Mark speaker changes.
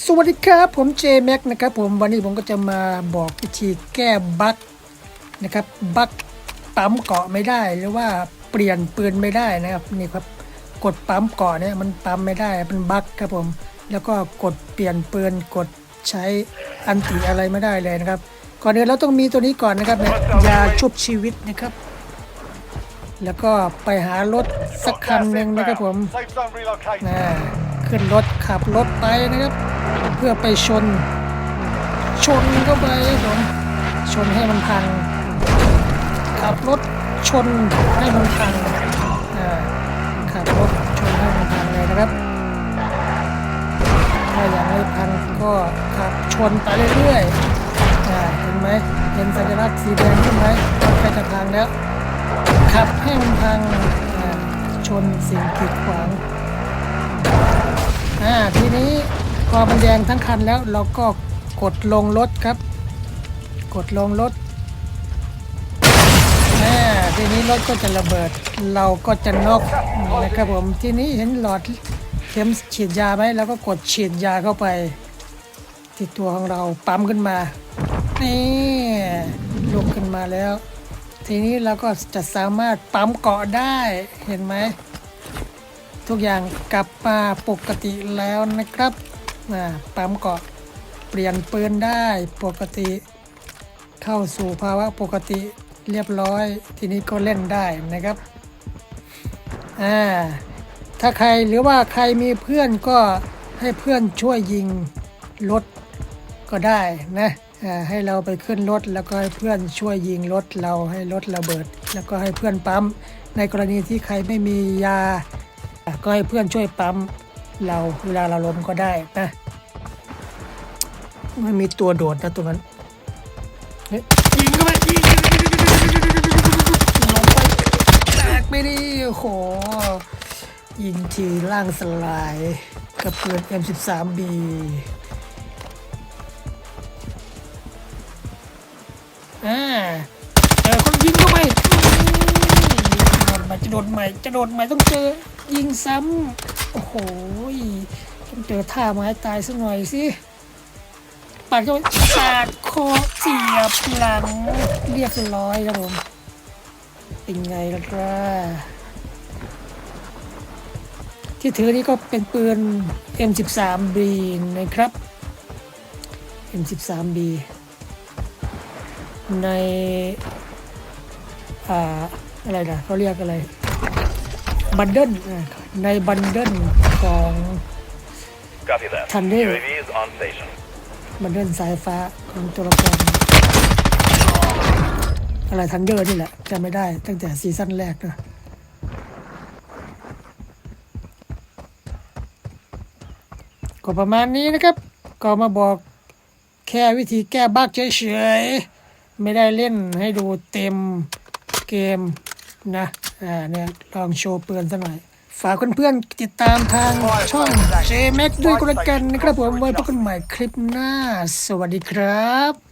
Speaker 1: สวัสดีครับ ผมเจแม็กนะครับผมวันนี้ผมก็จะมาบอกวิธีแก้บั๊กนะครับบั๊กปั๊มเกาะไม่ได้หรือว่าเปลี่ยนปืนไม่ได้นะครับนี่ครับกดปั๊มเกาะเนี่ยมันปั๊มไม่ได้เป็นบั๊กครับผม แล้วก็กดเปลี่ยนปืนกดใช้อันติอะไรไม่ได้เลยนะครับ ก่อนอื่นเราต้องมีตัวนี้ก่อนนะครับยาชุบชีวิตนะครับ แล้วก็ไปหารถสักคันหนึ่งนะครับผมนะขึ้นรถขับรถไปนะครับ เพื่อไปชน ชนเข้าไปครับผมชนให้มันพัง ขับรถชนให้มันพังขับรถชนให้มันพังเลยนะครับ ถ้าอย่างไม่พังก็ขับชนไปเรื่อยๆเห็นไหมเห็นสัญลักษณ์สีแดงขึ้นไหมรถใกล้จะพังแล้วขับให้มันพังชนสิ่งกีดขวางอ่าทีนี้ พอมันแดงทั้งคันแล้วเราก็กดลงรถครับ กดลงรถอ่าทีนี้รถก็จะระเบิดเราก็จะนอกนะครับผมทีนี้เห็นหลอดเข็มฉีดยาไหมเราก็กดฉีดยาเข้าไปที่ตัวของเราปั๊มขึ้นมานี่ลุกขึ้นมาแล้ว ทีนี้เราก็จะสามารถปั๊มเกาะได้เห็นไหม ทุกอย่างกลับมาปกติแล้วนะครับ อ่าปั๊มเกาะเปลี่ยนปืนได้ปกติ เข้าสู่ภาวะปกติเรียบร้อย ทีนี้ก็เล่นได้นะครับอ่าถ้าใครหรือว่าใครมีเพื่อนก็ให้เพื่อนช่วยยิงรถก็ได้นะให้เราไปขึ้นรถแล้วก็ให้เพื่อนช่วยยิงรถเราให้รถระเบิด แล้วก็ให้เพื่อนปั๊ม ในกรณีที่ใครไม่มียา ก็ให้เพื่อนช่วยปั๊ม เราเวลาเราล้มก็ได้นะมันมีตัวโดดนะตัวนั้นยิงเข้าไปยิงลงไปแตกไปดิโอ้โหยิงทีล่างสลายกับปืน M13B อ่าเจอคนยิงเข้าไปจะโดนใหม่จะโดดใหม่ต้องเจอ ยิงซ้ำ โอ้โหต้องเจอท่าไม้ตายสักหน่อยสิปัดเข้าไปปาดคอเสียบหลัง เรียบร้อยครับผมเป็นไงล่ะครับที่ถือนี่ก็เป็นปืน M13B นะครับ M13B ใน อ่า อะไรนะเขาเรียกอะไร บันเดิลอ่าในบันเดิลของ
Speaker 2: Copy that.
Speaker 1: Thunder.
Speaker 2: UAV is on station.
Speaker 1: บันเดิลสายฟ้าของตัวละครอะไรทันเดอร์นี่แหละจำไม่ได้ตั้งแต่ซีซั่นแรกนะก็ประมาณนี้นะครับ ก็มาบอกแค่วิธีแก้บั๊กเฉยๆ ไม่ได้เล่นให้ดูเต็มเกมนะ อ่าเนี่ยลองโชว์เปือนสักหน่อยฝากเพื่อนๆติดตามทางช่อง JMax ด้วยก็แล้วกันนะครับผมไว้พบกันใหม่คลิปหน้า สวัสดีครับ